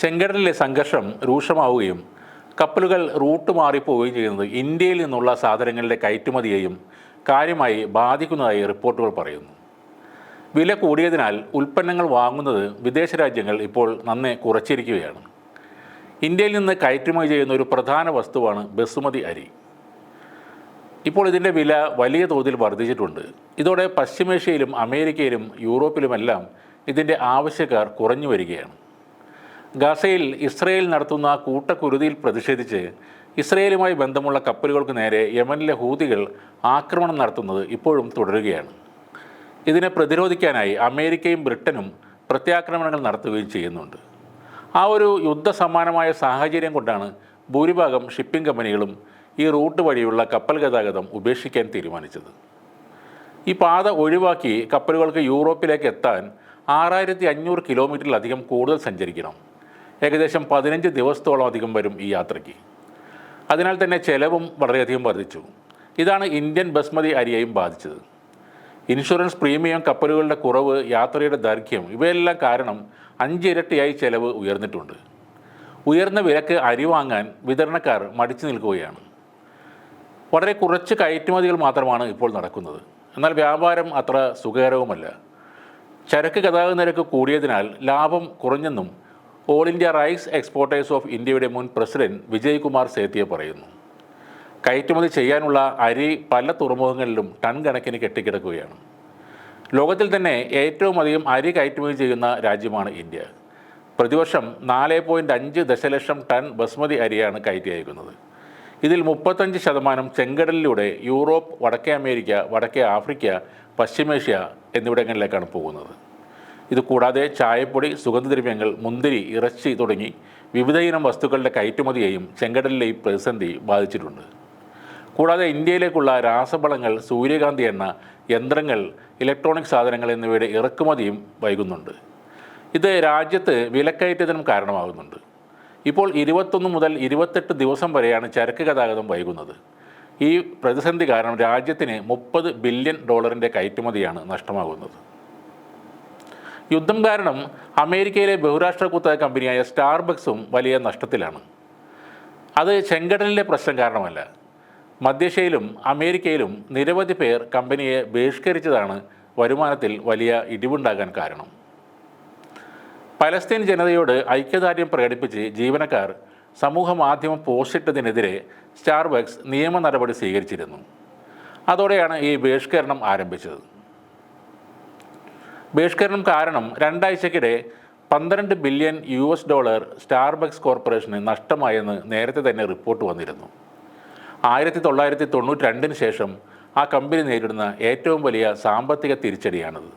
ചെങ്കടലിലെ സംഘർഷം രൂക്ഷമാവുകയും കപ്പലുകൾ റൂട്ട് മാറിപ്പോവുകയും ചെയ്യുന്നത് ഇന്ത്യയിൽ നിന്നുള്ള സാധനങ്ങളുടെ കയറ്റുമതിയെയും കാര്യമായി ബാധിക്കുന്നതായി റിപ്പോർട്ടുകൾ പറയുന്നു. വില കൂടിയതിനാൽ ഉൽപ്പന്നങ്ങൾ വാങ്ങുന്നത് വിദേശ രാജ്യങ്ങൾ ഇപ്പോൾ നന്നെ കുറച്ചിരിക്കുകയാണ്. ഇന്ത്യയിൽ നിന്ന് കയറ്റുമതി ചെയ്യുന്ന ഒരു പ്രധാന വസ്തുവാണ് ബസുമതി അരി. ഇപ്പോൾ ഇതിന്റെ വില വലിയ തോതിൽ വർദ്ധിച്ചിട്ടുണ്ട്. ഇതോടെ പശ്ചിമേഷ്യയിലും അമേരിക്കയിലും യൂറോപ്പിലുമെല്ലാം ഇതിന്റെ ആവശ്യക്കാർ കുറഞ്ഞു വരികയാണ്. ഗാസയിൽ ഇസ്രയേൽ നടത്തുന്ന കൂട്ടക്കുരുതിയിൽ പ്രതിഷേധിച്ച് ഇസ്രയേലുമായി ബന്ധമുള്ള കപ്പലുകൾക്ക് നേരെ യമനിലെ ഹൂതികൾ ആക്രമണം നടത്തുന്നത് ഇപ്പോഴും തുടരുകയാണ്. ഇതിനെ പ്രതിരോധിക്കാനായി അമേരിക്കയും ബ്രിട്ടനും പ്രത്യാക്രമണങ്ങൾ നടത്തുകയും ചെയ്യുന്നുണ്ട്. ആ ഒരു യുദ്ധസമാനമായ സാഹചര്യം കൊണ്ടാണ് ഭൂരിഭാഗം ഷിപ്പിംഗ് കമ്പനികളും ഈ റൂട്ട് വഴിയുള്ള കപ്പൽ ഗതാഗതം ഉപേക്ഷിക്കാൻ തീരുമാനിച്ചത്. ഈ പാത ഒഴിവാക്കി കപ്പലുകൾക്ക് യൂറോപ്പിലേക്ക് എത്താൻ ആറായിരത്തി അഞ്ഞൂറ് കിലോമീറ്ററിലധികം കൂടുതൽ സഞ്ചരിക്കണം. ഏകദേശം പതിനഞ്ച് ദിവസത്തോളം അധികം വരും ഈ യാത്രയ്ക്ക്. അതിനാൽ തന്നെ ചെലവും വളരെയധികം വർദ്ധിച്ചു. ഇതാണ് ഇന്ത്യൻ ബസ്മതി അരിയെയും ബാധിച്ചത്. ഇൻഷുറൻസ് പ്രീമിയം കപ്പലുകളുടെ കുറവ് യാത്രയുടെ ദൈർഘ്യം ഇവയെല്ലാം കാരണം അഞ്ചിരട്ടിയായി ചെലവ് ഉയർന്നിട്ടുണ്ട്. ഉയർന്ന വിലക്ക് അരി വാങ്ങാൻ വിതരണക്കാർ മടിച്ചു നിൽക്കുകയാണ്. വളരെ കുറച്ച് കയറ്റുമതികൾ മാത്രമാണ് ഇപ്പോൾ നടക്കുന്നത്. എന്നാൽ വ്യാപാരം അത്ര സുഖകരവുമല്ല. ചരക്ക് ഗതാഗത നിരക്ക് കൂടിയതിനാൽ ലാഭം കുറഞ്ഞെന്നും all India rice exporters of ഇന്ത്യയുടെ മുൻ പ്രസിഡന്റ് വിജയ് കുമാർ സേത്തിയ പറയുന്നു. കയറ്റുമതി ചെയ്യാനുള്ള അരി പല തുറമുഖങ്ങളിലും ടൺ കണക്കിന് കെട്ടിക്കിടക്കുകയാണ്. ലോകത്തിൽ തന്നെ ഏറ്റവും അധികം അരി കയറ്റുമതി ചെയ്യുന്ന രാജ്യമാണ് ഇന്ത്യ. പ്രതിവർഷം നാല് പോയിന്റ് അഞ്ച് ദശലക്ഷം ടൺ ബസ്മതി അരിയാണ് കയറ്റി അയക്കുന്നത്. ഇതിൽ മുപ്പത്തഞ്ച് ശതമാനം ചെങ്കടലിലൂടെ യൂറോപ്പ് വടക്കേ അമേരിക്ക വടക്കേ ആഫ്രിക്ക പശ്ചിമേഷ്യ എന്നിവിടങ്ങളിലേക്കാണ് പോകുന്നത്. ഇത് കൂടാതെ ചായപ്പൊടി സുഗന്ധദ്രവ്യങ്ങൾ മുന്തിരി ഇറച്ചി തുടങ്ങി വിവിധയിനം വസ്തുക്കളുടെ കയറ്റുമതിയെയും ചെങ്കടലിലെ ഈ പ്രതിസന്ധി ബാധിച്ചിട്ടുണ്ട്. കൂടാതെ ഇന്ത്യയിലേക്കുള്ള രാസവളങ്ങൾ സൂര്യകാന്തി എണ്ണ യന്ത്രങ്ങൾ ഇലക്ട്രോണിക് സാധനങ്ങൾ എന്നിവയുടെ ഇറക്കുമതിയും വൈകുന്നുണ്ട്. ഇത് രാജ്യത്ത് വിലക്കയറ്റത്തിനും കാരണമാകുന്നുണ്ട്. ഇപ്പോൾ ഇരുപത്തൊന്ന് മുതൽ ഇരുപത്തെട്ട് ദിവസം വരെയാണ് ചരക്ക് ഗതാഗതം വൈകുന്നത്. ഈ പ്രതിസന്ധി കാരണം രാജ്യത്തിന് മുപ്പത് ബില്യൺ ഡോളറിന്റെ കയറ്റുമതിയാണ് നഷ്ടമാകുന്നത്. യുദ്ധം കാരണം അമേരിക്കയിലെ ബഹുരാഷ്ട്ര കുത്തക കമ്പനിയായ സ്റ്റാർബക്സും വലിയ നഷ്ടത്തിലാണ്. അത് ചെങ്കടലിലെ പ്രശ്നം കാരണമല്ല. മധ്യേഷ്യയിലും അമേരിക്കയിലും നിരവധി പേർ കമ്പനിയെ ബഹിഷ്കരിച്ചതാണ് വരുമാനത്തിൽ വലിയ ഇടിവുണ്ടാകാൻ കാരണം. പലസ്തീൻ ജനതയോട് ഐക്യദാർഢ്യം പ്രകടിപ്പിച്ച് ജീവനക്കാർ സമൂഹ മാധ്യമം പോസ്റ്റിട്ടതിനെതിരെ സ്റ്റാർബക്സ് നിയമ നടപടി സ്വീകരിച്ചിരുന്നു. അതോടെയാണ് ഈ ബഹിഷ്കരണം ആരംഭിച്ചത്. ബഹിഷ്കരണം കാരണം രണ്ടാഴ്ചക്കിടെ പന്ത്രണ്ട് billion U S dollar Starbucks corporation നഷ്ടമായെന്ന് നേരത്തെ തന്നെ റിപ്പോർട്ട് വന്നിരുന്നു. ആയിരത്തി തൊള്ളായിരത്തി തൊണ്ണൂറ്റി രണ്ടിന് ശേഷം ആ കമ്പനി നേരിടുന്ന ഏറ്റവും വലിയ സാമ്പത്തിക തിരിച്ചടിയാണിത്.